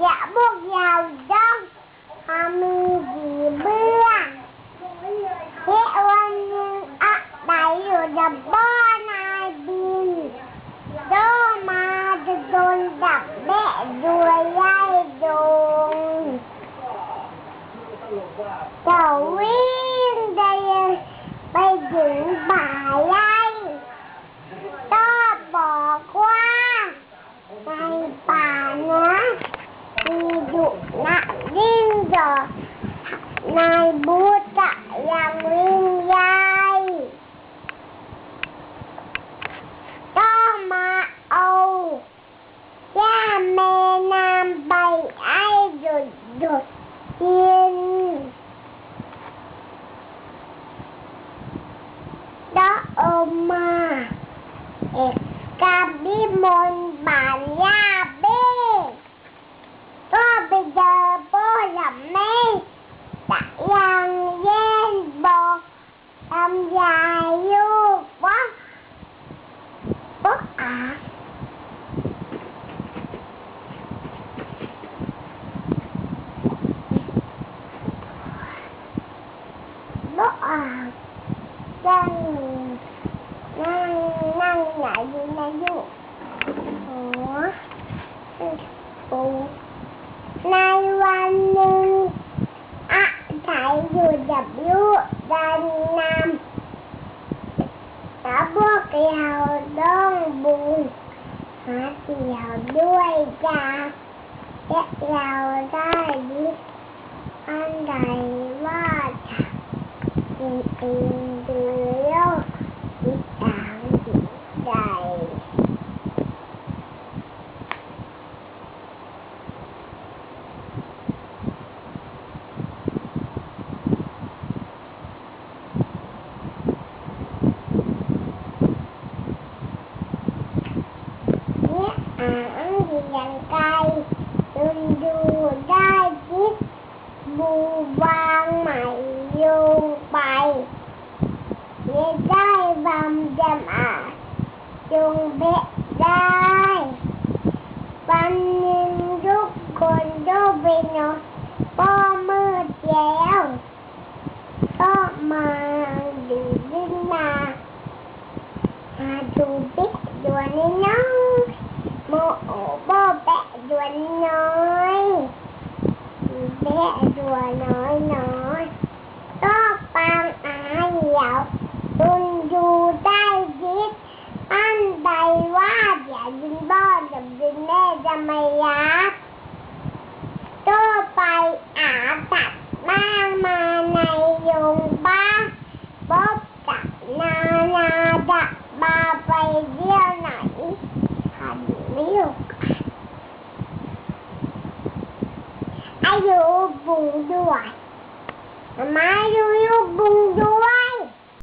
อย่าพวกเราต้องทำมีดีเบื้องเฮ้วันหนึ่งอะไหนอยู่ดับบ้านายบินโดมาจะโดนดับแม่ด้วยไล่ดงเจ้าวิ่งได้ไปถึงป่าไร่ก็บอกว่าในป่านะ đi dụ nạn đến giờ này, bố tạ làm linh dai to mà âu cha mẹ nam bày ai rồi rồi tiên đó ôm mà. Em, cà bi môn bà nha bây giờ bố làm mê đã làm yen bò làm dài vô quá bố à bố à chân năng năng lại gì này vô แล้วพวต้องบุญหาเสี่ยวด้วยจ้าและเราได้ยึดอันใดว่าจะเป็นเองดียวยึดตามจิตใจ เนี่ยอ่างที่ยังไกลจนดูได้จิต บูวางใหม่โยงไปเนี่ยได้บำจำอาจงเบะได้วันหนึ่งทุกคนต้องไปนอนพ่อมืดแล้วก็มาดูดินนามาดูเบ๊ะดวนี้น้อยโมโอโบแบะดวนน้อยแบะดวนน้อยน้อยก็ปังอายเหยาวตุนอยู่ได้ยิดอันใดว่าอย่ายินบ้อนกับยินแม่จะไม่รักก็ไปอาตัดบ้างมาในยงบ้านบอบกับนานา ดักบาไปเที่ยวไหนหันไม่หยุดอายุบุงด้วยมาอยู่อยู่บุงด้วย